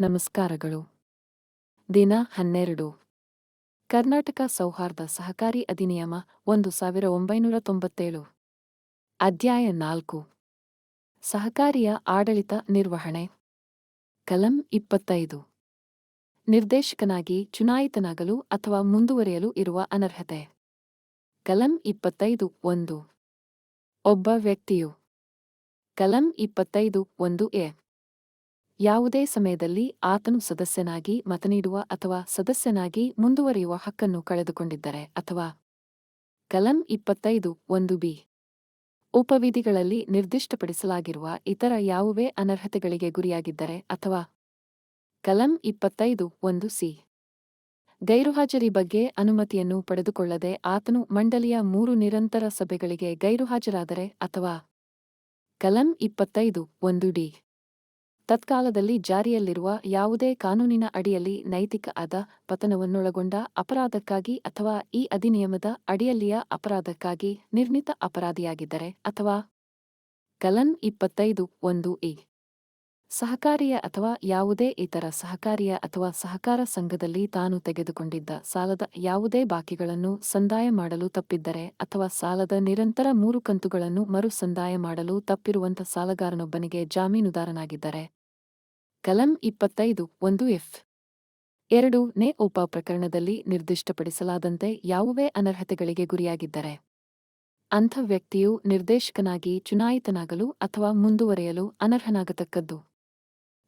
ನಮಸ್ಕಾರಗಳು. ದಿನ ಹನ್ನೆರಡು. ಕರ್ನಾಟಕ ಸೌಹಾರ್ದ ಸಹಕಾರಿ ಅಧಿನಿಯಮ ಒಂದು ಸಾವಿರ ಒಂಬೈನೂರ ತೊಂಬತ್ತೇಳು. ಅಧ್ಯಾಯ ನಾಲ್ಕು. ಸಹಕಾರಿಯ ಆಡಳಿತ ನಿರ್ವಹಣೆ. ಕಲಂ ಇಪ್ಪತ್ತೈದು. ನಿರ್ದೇಶಕನಾಗಿ ಚುನಾಯಿತನಾಗಲು ಅಥವಾ ಮುಂದುವರಿಯಲು ಇರುವ ಅನರ್ಹತೆ. ಕಲಂ ಇಪ್ಪತ್ತೈದು ಒಂದು. ಒಬ್ಬ ವ್ಯಕ್ತಿಯು. ಕಲಂ ಇಪ್ಪತ್ತೈದು ಒಂದು ಎ. ಯಾವುದೇ ಸಮಯದಲ್ಲಿ ಆತನು ಸದಸ್ಯನಾಗಿ ಮತ ನೀಡುವ ಅಥವಾ ಸದಸ್ಯನಾಗಿ ಮುಂದುವರಿಯುವ ಹಕ್ಕನ್ನು ಕಳೆದುಕೊಂಡಿದ್ದರೆ ಅಥವಾ ಕಲಂ ಇಪ್ಪತ್ತೈದು ಒಂದು ಬಿ. ಉಪವಿಧಿಗಳಲ್ಲಿ ನಿರ್ದಿಷ್ಟಪಡಿಸಲಾಗಿರುವ ಇತರ ಯಾವುವೇ ಅನರ್ಹತೆಗಳಿಗೆ ಗುರಿಯಾಗಿದ್ದರೆ ಅಥವಾ ಕಲಂ ಇಪ್ಪತ್ತೈದು ಒಂದು ಸಿ. ಗೈರುಹಾಜರಿ ಬಗ್ಗೆ ಅನುಮತಿಯನ್ನು ಪಡೆದುಕೊಳ್ಳದೆ ಆತನು ಮಂಡಳಿಯ ಮೂರು ನಿರಂತರ ಸಭೆಗಳಿಗೆ ಗೈರುಹಾಜರಾದರೆ ಅಥವಾ ಕಲಂ ಇಪ್ಪತ್ತೈದು ಒಂದು ಡಿ. ತತ್ಕಾಲದಲ್ಲಿ ಜಾರಿಯಲ್ಲಿರುವ ಯಾವುದೇ ಕಾನೂನಿನ ಅಡಿಯಲ್ಲಿ ನೈತಿಕ ಆದ ಪತನವನ್ನೊಳಗೊಂಡ ಅಪರಾಧಕ್ಕಾಗಿ ಅಥವಾ ಈ ಅಧಿನಿಯಮದ ಅಡಿಯಲ್ಲಿಯ ಅಪರಾಧಕ್ಕಾಗಿ ನಿರ್ಮಿತ ಅಪರಾಧಿಯಾಗಿದ್ದರೆ ಅಥವಾ ಕಲನ್ ಇಪ್ಪತ್ತೈದು ಒಂದು ಇ ಸಹಕಾರಿಯ ಅಥವಾ ಯಾವುದೇ ಇತರ ಸಹಕಾರಿಯ ಅಥವಾ ಸಹಕಾರ ಸಂಘದಲ್ಲಿ ತಾನು ತೆಗೆದುಕೊಂಡಿದ್ದ ಸಾಲದ ಯಾವುದೇ ಬಾಕಿಗಳನ್ನು ಸಂದಾಯ ಮಾಡಲು ತಪ್ಪಿದ್ದರೆ ಅಥವಾ ಸಾಲದ ನಿರಂತರ ಮೂರು ಕಂತುಗಳನ್ನು ಮರು ಸಂದಾಯ ಮಾಡಲು ತಪ್ಪಿರುವಂತ ಸಾಲಗಾರನೊಬ್ಬನಿಗೆ ಜಾಮೀನುದಾರನಾಗಿದ್ದರೆ ಕಲಂ ಇಪ್ಪತ್ತೈದು, ಒಂದು ಎಫ್. ಎರಡು ನೇ ಉಪ ಪ್ರಕರಣದಲ್ಲಿ ನಿರ್ದಿಷ್ಟಪಡಿಸಲಾದಂತೆ ಯಾವುವೇ ಅನರ್ಹತೆಗಳಿಗೆ ಗುರಿಯಾಗಿದ್ದರೆ. ಅಂಥ ವ್ಯಕ್ತಿಯು ನಿರ್ದೇಶಕನಾಗಿ ಚುನಾಯಿತನಾಗಲು ಅಥವಾ ಮುಂದುವರೆಯಲು ಅನರ್ಹನಾಗತಕ್ಕದ್ದು.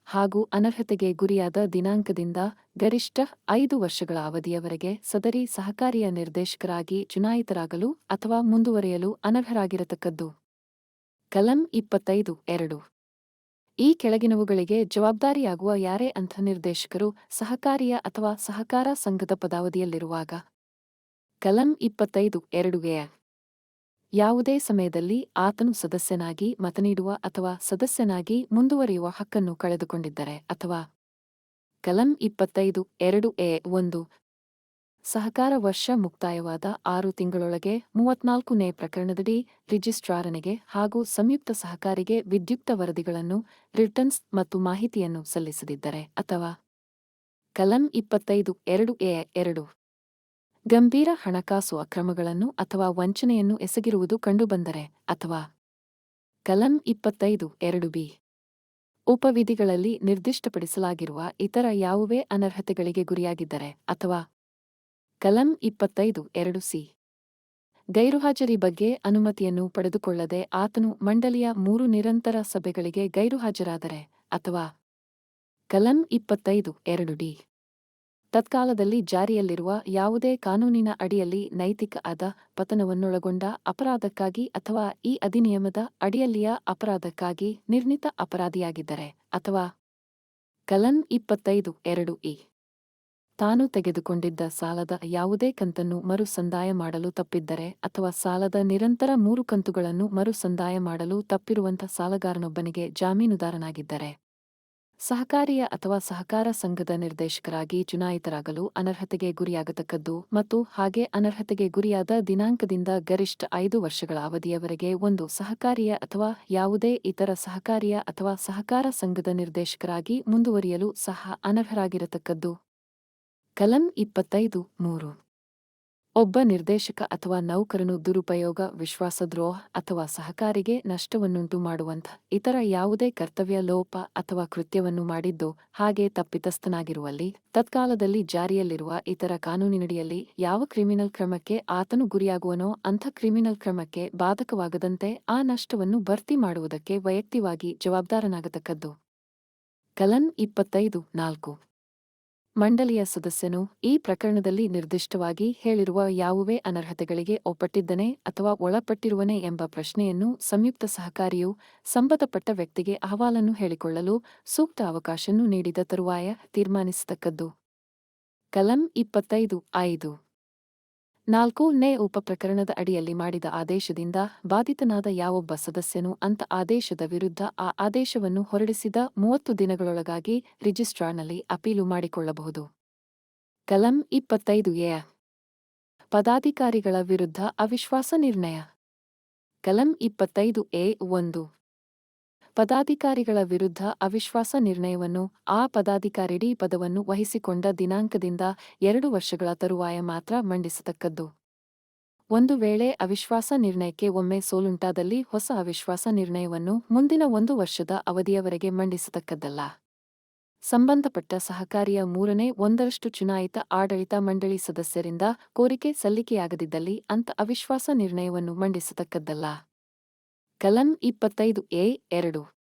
ಹಾಗೂ ಅನರ್ಹತೆಗೆ ಗುರಿಯಾದ ದಿನಾಂಕದಿಂದ ಗರಿಷ್ಠ ಐದು ವರ್ಷಗಳ ಅವಧಿಯವರೆಗೆ ಸದರಿ ಸಹಕಾರಿಯ ನಿರ್ದೇಶಕರಾಗಿ ಚುನಾಯಿತರಾಗಲು ಅಥವಾ ಮುಂದುವರೆಯಲು ಅನರ್ಹರಾಗಿರತಕ್ಕದ್ದು. ಕಲಂ ಇಪ್ಪತ್ತೈದು, ಎರಡು. ಈ ಕೆಳಗಿನವುಗಳಿಗೆ ಜವಾಬ್ದಾರಿಯಾಗುವ ಯಾರೇ ಅಂಥ ನಿರ್ದೇಶಕರು ಸಹಕಾರಿಯ ಅಥವಾ ಸಹಕಾರ ಸಂಘದ ಪದಾವಧಿಯಲ್ಲಿರುವಾಗ. ಕಲಂ ಇಪ್ಪತ್ತೈದು ಎರಡುಗೆಯ ಯಾವುದೇ ಸಮಯದಲ್ಲಿ ಆತನು ಸದಸ್ಯನಾಗಿ ಮತ ನೀಡುವ ಅಥವಾ ಸದಸ್ಯನಾಗಿ ಮುಂದುವರಿಯುವ ಹಕ್ಕನ್ನು ಕಳೆದುಕೊಂಡಿದ್ದರೆ ಅಥವಾ. ಕಲಂ ಇಪ್ಪತ್ತೈದು, ಎರಡು ಎ, ಒಂದು. ಸಹಕಾರ ವರ್ಷ ಮುಕ್ತಾಯವಾದ ಆರು ತಿಂಗಳೊಳಗೆ ಮೂವತ್ನಾಲ್ಕನೇ ಪ್ರಕರಣದಡಿ ರಿಜಿಸ್ಟ್ರಾರನಿಗೆ ಹಾಗೂ ಸಂಯುಕ್ತ ಸಹಕಾರಿಗೆ ವಿದ್ಯುಕ್ತ ವರದಿಗಳನ್ನು ರಿಟರ್ನ್ಸ್ ಮತ್ತು ಮಾಹಿತಿಯನ್ನು ಸಲ್ಲಿಸದಿದ್ದರೆ ಅಥವಾ ಕಲಂ ಇಪ್ಪತ್ತೈದು ಎರಡು ಎ ಎರಡು ಗಂಭೀರ ಹಣಕಾಸು ಅಕ್ರಮಗಳನ್ನು ಅಥವಾ ವಂಚನೆಯನ್ನು ಎಸಗಿರುವುದು ಕಂಡುಬಂದರೆ ಅಥವಾ ಕಲಂ ಇಪ್ಪತ್ತೈದು ಎರಡು ಬಿ ಉಪವಿಧಿಗಳಲ್ಲಿ ನಿರ್ದಿಷ್ಟಪಡಿಸಲಾಗಿರುವ ಇತರ ಯಾವುವೇ ಅನರ್ಹತೆಗಳಿಗೆ ಗುರಿಯಾಗಿದ್ದರೆ ಅಥವಾ ಕಲಂ ಇಪ್ಪತ್ತೈದು, ಎರಡು ಸಿ. ಗೈರುಹಾಜರಿ ಬಗ್ಗೆ ಅನುಮತಿಯನ್ನು ಪಡೆದುಕೊಳ್ಳದೆ ಆತನು ಮಂಡಳಿಯ ಮೂರು ನಿರಂತರ ಸಭೆಗಳಿಗೆ ಗೈರುಹಾಜರಾದರೆ ಅಥವಾ ಕಲಂ ಇಪ್ಪತ್ತೈದು, ಎರಡು ಡಿ. ತತ್ಕಾಲದಲ್ಲಿ ಜಾರಿಯಲ್ಲಿರುವ ಯಾವುದೇ ಕಾನೂನಿನ ಅಡಿಯಲ್ಲಿ ನೈತಿಕ ಅದ ಪತನವನ್ನೊಳಗೊಂಡ ಅಪರಾಧಕ್ಕಾಗಿ ಅಥವಾ ಈ ಅಧಿನಿಯಮದ ಅಡಿಯಲ್ಲಿಯ ಅಪರಾಧಕ್ಕಾಗಿ ನಿರ್ಣಿತ ಅಪರಾಧಿಯಾಗಿದ್ದರೆ ಅಥವಾ ಕಲನ್ ಇಪ್ಪತ್ತೈದು, ಎರಡು ಇ. ತಾನು ತೆಗೆದುಕೊಂಡಿದ್ದ ಸಾಲದ ಯಾವುದೇ ಕಂತನ್ನು ಮರುಸಂದಾಯ ಮಾಡಲು ತಪ್ಪಿದ್ದರೆ ಅಥವಾ ಸಾಲದ ನಿರಂತರ ಮೂರು ಕಂತುಗಳನ್ನು ಮರುಸಂದಾಯ ಮಾಡಲು ತಪ್ಪಿರುವಂಥ ಸಾಲಗಾರನೊಬ್ಬನಿಗೆ ಜಾಮೀನುದಾರನಾಗಿದ್ದರೆ ಸಹಕಾರಿಯ ಅಥವಾ ಸಹಕಾರ ಸಂಘದ ನಿರ್ದೇಶಕರಾಗಿ ಚುನಾಯಿತರಾಗಲು ಅನರ್ಹತೆಗೆ ಗುರಿಯಾಗತಕ್ಕದ್ದು ಮತ್ತು ಹಾಗೆ ಅನರ್ಹತೆಗೆ ಗುರಿಯಾದ ದಿನಾಂಕದಿಂದ ಗರಿಷ್ಠ ಐದು ವರ್ಷಗಳ ಅವಧಿಯವರೆಗೆ ಒಂದು ಸಹಕಾರಿಯ ಅಥವಾ ಯಾವುದೇ ಇತರ ಸಹಕಾರಿಯ ಅಥವಾ ಸಹಕಾರ ಸಂಘದ ನಿರ್ದೇಶಕರಾಗಿ ಮುಂದುವರಿಯಲು ಸಹ ಅನರ್ಹರಾಗಿರತಕ್ಕದ್ದು. ಕಲಂ ಇಪ್ಪತ್ತೈದು, ಮೂರು. ಒಬ್ಬ ನಿರ್ದೇಶಕ ಅಥವಾ ನೌಕರನು ದುರುಪಯೋಗ, ವಿಶ್ವಾಸದ್ರೋಹ ಅಥವಾ ಸಹಕಾರಿಗೆ ನಷ್ಟವನ್ನುಂಟು ಮಾಡುವಂಥ ಇತರ ಯಾವುದೇ ಕರ್ತವ್ಯ, ಲೋಪ ಅಥವಾ ಕೃತ್ಯವನ್ನು ಮಾಡಿದ್ದು ಹಾಗೆ ತಪ್ಪಿತಸ್ಥನಾಗಿರುವಲ್ಲಿ, ತತ್ಕಾಲದಲ್ಲಿ ಜಾರಿಯಲ್ಲಿರುವ ಇತರ ಕಾನೂನಿನಡಿಯಲ್ಲಿ ಯಾವ ಕ್ರಿಮಿನಲ್ ಕ್ರಮಕ್ಕೆ ಆತನು ಗುರಿಯಾಗುವನೋ ಅಂಥ ಕ್ರಿಮಿನಲ್ ಕ್ರಮಕ್ಕೆ ಬಾಧಕವಾಗದಂತೆ ಆ ನಷ್ಟವನ್ನು ಭರ್ತಿ ಮಾಡುವುದಕ್ಕೆ ವೈಯಕ್ತಿವಾಗಿ ಜವಾಬ್ದಾರನಾಗತಕ್ಕದ್ದು. ಕಲನ್ ಇಪ್ಪತ್ತೈದು, ನಾಲ್ಕು. ಮಂಡಳಿಯ ಸದಸ್ಯನು ಈ ಪ್ರಕರಣದಲ್ಲಿ ನಿರ್ದಿಷ್ಟವಾಗಿ ಹೇಳಿರುವ ಯಾವುವೇ ಅನರ್ಹತೆಗಳಿಗೆ ಒಪ್ಪಟ್ಟಿದ್ದನೆ ಅಥವಾ ಒಳಪಟ್ಟಿರುವನೆ ಎಂಬ ಪ್ರಶ್ನೆಯನ್ನು ಸಂಯುಕ್ತ ಸಹಕಾರಿಯು ಸಂಬಂಧಪಟ್ಟ ವ್ಯಕ್ತಿಗೆ ಅಹವಾಲನ್ನು ಹೇಳಿಕೊಳ್ಳಲು ಸೂಕ್ತ ಅವಕಾಶವನ್ನು ನೀಡಿದ ತರುವಾಯ ತೀರ್ಮಾನಿಸತಕ್ಕದ್ದು. ಕಲಂ ಇಪ್ಪತ್ತೈದು ಐದು. ನಾಲ್ಕು ನೇ ಉಪಪ್ರಕರಣದ ಅಡಿಯಲ್ಲಿ ಮಾಡಿದ ಆದೇಶದಿಂದ ಬಾಧಿತನಾದ ಯಾವೊಬ್ಬ ಸದಸ್ಯನು ಅಂಥ ಆದೇಶದ ವಿರುದ್ಧ ಆ ಆದೇಶವನ್ನು ಹೊರಡಿಸಿದ ಮೂವತ್ತು ದಿನಗಳೊಳಗಾಗಿ ರಿಜಿಸ್ಟ್ರಾರ್ನಲ್ಲಿ ಅಪೀಲು ಮಾಡಿಕೊಳ್ಳಬಹುದು. ಕಲಂ ಇಪ್ಪತ್ತೈದು ಎ. ಪದಾಧಿಕಾರಿಗಳ ವಿರುದ್ಧ ಅವಿಶ್ವಾಸ ನಿರ್ಣಯ. ಕಲಂ ಇಪ್ಪತ್ತೈದು ಎ ಒಂದು. ಪದಾಧಿಕಾರಿಗಳ ವಿರುದ್ಧ ಅವಿಶ್ವಾಸ ನಿರ್ಣಯವನ್ನು ಆ ಪದಾಧಿಕಾರಿಡಿ ಪದವನ್ನು ವಹಿಸಿಕೊಂಡ ದಿನಾಂಕದಿಂದ ಎರಡು ವರ್ಷಗಳ ತರುವಾಯ ಮಾತ್ರ ಮಂಡಿಸತಕ್ಕದ್ದು. ಒಂದು ವೇಳೆ ಅವಿಶ್ವಾಸ ನಿರ್ಣಯಕ್ಕೆ ಒಮ್ಮೆ ಸೋಲುಂಟಾದಲ್ಲಿ ಹೊಸ ಅವಿಶ್ವಾಸ ನಿರ್ಣಯವನ್ನು ಮುಂದಿನ ಒಂದು ವರ್ಷದ ಅವಧಿಯವರೆಗೆ ಮಂಡಿಸತಕ್ಕದ್ದಲ್ಲ. ಸಂಬಂಧಪಟ್ಟ ಸಹಕಾರಿಯ ಮೂರನೇ ಒಂದರಷ್ಟು ಚುನಾಯಿತ ಆಡಳಿತ ಮಂಡಳಿ ಸದಸ್ಯರಿಂದ ಕೋರಿಕೆ ಸಲ್ಲಿಕೆಯಾಗದಿದ್ದಲ್ಲಿ ಅಂತ ಅವಿಶ್ವಾಸ ನಿರ್ಣಯವನ್ನು ಮಂಡಿಸತಕ್ಕದ್ದಲ್ಲ. ಕಲಂ ಇಪ್ಪತ್ತೈದು ಎ ಎರಡು.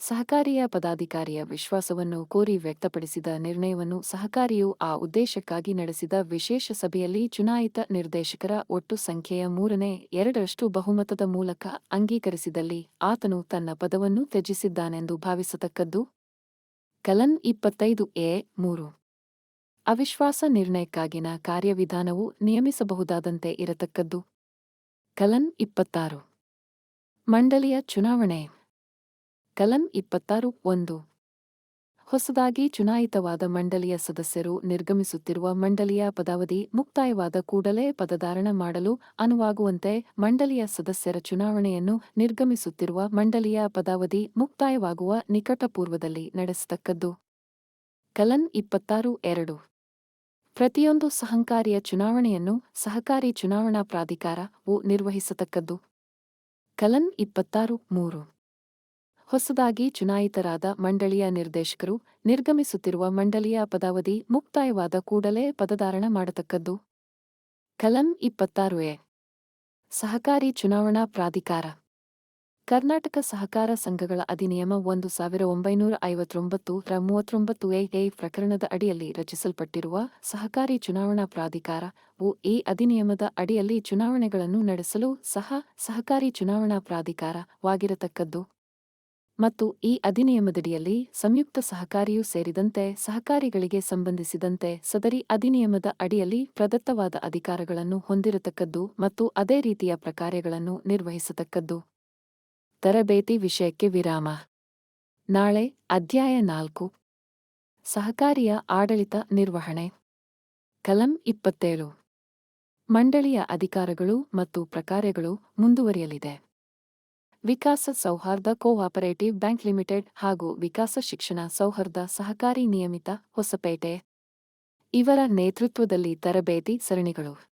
ಸಹಕಾರಿಯ ಪದಾಧಿಕಾರಿಯ ವಿಶ್ವಾಸವನ್ನು ಕೋರಿ ವ್ಯಕ್ತಪಡಿಸಿದ ನಿರ್ಣಯವನ್ನು ಸಹಕಾರಿಯು ಆ ಉದ್ದೇಶಕ್ಕಾಗಿ ನಡೆಸಿದ ವಿಶೇಷ ಸಭೆಯಲ್ಲಿ ಚುನಾಯಿತ ನಿರ್ದೇಶಕರ ಒಟ್ಟು ಸಂಖ್ಯೆಯ ಮೂರನೇ, ಎರಡರಷ್ಟು ಬಹುಮತದ ಮೂಲಕ ಅಂಗೀಕರಿಸಿದಲ್ಲಿ ಆತನು ತನ್ನ ಪದವನ್ನು ತ್ಯಜಿಸಿದ್ದಾನೆಂದು ಭಾವಿಸತಕ್ಕದ್ದು. ಕಲನ್ ಇಪ್ಪತ್ತೈದು ಎ ಮೂರು. ಅವಿಶ್ವಾಸ ನಿರ್ಣಯಕ್ಕಾಗಿನ ಕಾರ್ಯವಿಧಾನವು ನಿಯಮಿಸಬಹುದಾದಂತೆ ಇರತಕ್ಕದ್ದು. ಕಲನ್ ಇಪ್ಪತ್ತಾರು. ಮಂಡಳಿಯ ಚುನಾವಣೆ. ಕಲಂ ಇಪ್ಪತ್ತಾರು ಒಂದು. ಹೊಸದಾಗಿ ಚುನಾಯಿತವಾದ ಮಂಡಳಿಯ ಸದಸ್ಯರು ನಿರ್ಗಮಿಸುತ್ತಿರುವ ಮಂಡಳಿಯ ಪದಾವಧಿ ಮುಕ್ತಾಯವಾದ ಕೂಡಲೇ ಪದಧಾರಣ ಮಾಡಲು ಅನುವಾಗುವಂತೆ ಮಂಡಳಿಯ ಸದಸ್ಯರ ಚುನಾವಣೆಯನ್ನು ನಿರ್ಗಮಿಸುತ್ತಿರುವ ಮಂಡಳಿಯ ಪದಾವಧಿ ಮುಕ್ತಾಯವಾಗುವ ನಿಕಟಪೂರ್ವದಲ್ಲಿ ನಡೆಸತಕ್ಕದ್ದು. ಕಲನ್ ಇಪ್ಪತ್ತಾರು ಎರಡು. ಪ್ರತಿಯೊಂದು ಸಹಕಾರಿಯ ಚುನಾವಣೆಯನ್ನು ಸಹಕಾರಿ ಚುನಾವಣಾ ಪ್ರಾಧಿಕಾರವು ನಿರ್ವಹಿಸತಕ್ಕದ್ದು. ಕಲನ್ ಇಪ್ಪತ್ತಾರು ಮೂರು. ಹೊಸದಾಗಿ ಚುನಾಯಿತರಾದ ಮಂಡಳಿಯ ನಿರ್ದೇಶಕರು ನಿರ್ಗಮಿಸುತ್ತಿರುವ ಮಂಡಳಿಯ ಪದಾವಧಿ ಮುಕ್ತಾಯವಾದ ಕೂಡಲೇ ಪದಧಾರಣ ಮಾಡತಕ್ಕದ್ದು. ಕಲಂ ಇಪ್ಪತ್ತಾರು ಎ. ಸಹಕಾರಿ ಚುನಾವಣಾ ಪ್ರಾಧಿಕಾರ. ಕರ್ನಾಟಕ ಸಹಕಾರ ಸಂಘಗಳ ಅಧಿನಿಯಮ ಒಂದು ಸಾವಿರ ಒಂಬೈನೂರ ಐವತ್ತೊಂಬತ್ತು ರ ಮೂವತ್ತೊಂಬತ್ತು ಎ ಎ ಪ್ರಕರಣದ ಅಡಿಯಲ್ಲಿ ರಚಿಸಲ್ಪಟ್ಟಿರುವ ಸಹಕಾರಿ ಚುನಾವಣಾ ಪ್ರಾಧಿಕಾರವು ಈ ಅಧಿನಿಯಮದ ಅಡಿಯಲ್ಲಿ ಚುನಾವಣೆಗಳನ್ನು ನಡೆಸಲು ಸಹ ಸಹಕಾರಿ ಚುನಾವಣಾ ಪ್ರಾಧಿಕಾರವಾಗಿರತಕ್ಕದ್ದು. ಮತ್ತು ಈ ಅಧಿನಿಯಮದಡಿಯಲ್ಲಿ ಸಂಯುಕ್ತ ಸಹಕಾರಿಯೂ ಸೇರಿದಂತೆ ಸಹಕಾರಿಗಳಿಗೆ ಸಂಬಂಧಿಸಿದಂತೆ ಸದರಿ ಅಧಿನಿಯಮದ ಅಡಿಯಲ್ಲಿ ಪ್ರದತ್ತವಾದ ಅಧಿಕಾರಗಳನ್ನು ಹೊಂದಿರತಕ್ಕದ್ದು ಮತ್ತು ಅದೇ ರೀತಿಯ ಪ್ರಕಾರ್ಯಗಳನ್ನು ನಿರ್ವಹಿಸತಕ್ಕದ್ದು. ತರಬೇತಿ ವಿಷಯಕ್ಕೆ ವಿರಾಮ. ನಾಳೆ ಅಧ್ಯಾಯ ನಾಲ್ಕು. ಸಹಕಾರಿಯ ಆಡಳಿತ ನಿರ್ವಹಣೆ. ಕಲಂ ಇಪ್ಪತ್ತೇಳು. ಮಂಡಳಿಯ ಅಧಿಕಾರಗಳು ಮತ್ತು ಪ್ರಕಾರಗಳು ಮುಂದುವರಿಯಲಿದೆ. ವಿಕಾಸ ಸೌಹಾರ್ದ ಕೋಆಪರೇಟಿವ್ ಬ್ಯಾಂಕ್ ಲಿಮಿಟೆಡ್ ಹಾಗೂ ವಿಕಾಸ ಶಿಕ್ಷಣ ಸೌಹಾರ್ದ ಸಹಕಾರಿ ನಿಯಮಿತ ಹೊಸಪೇಟೆ. ಇವರ ನೇತೃತ್ವದಲ್ಲಿ ತರಬೇತಿ ಸರಣಿಗಳು.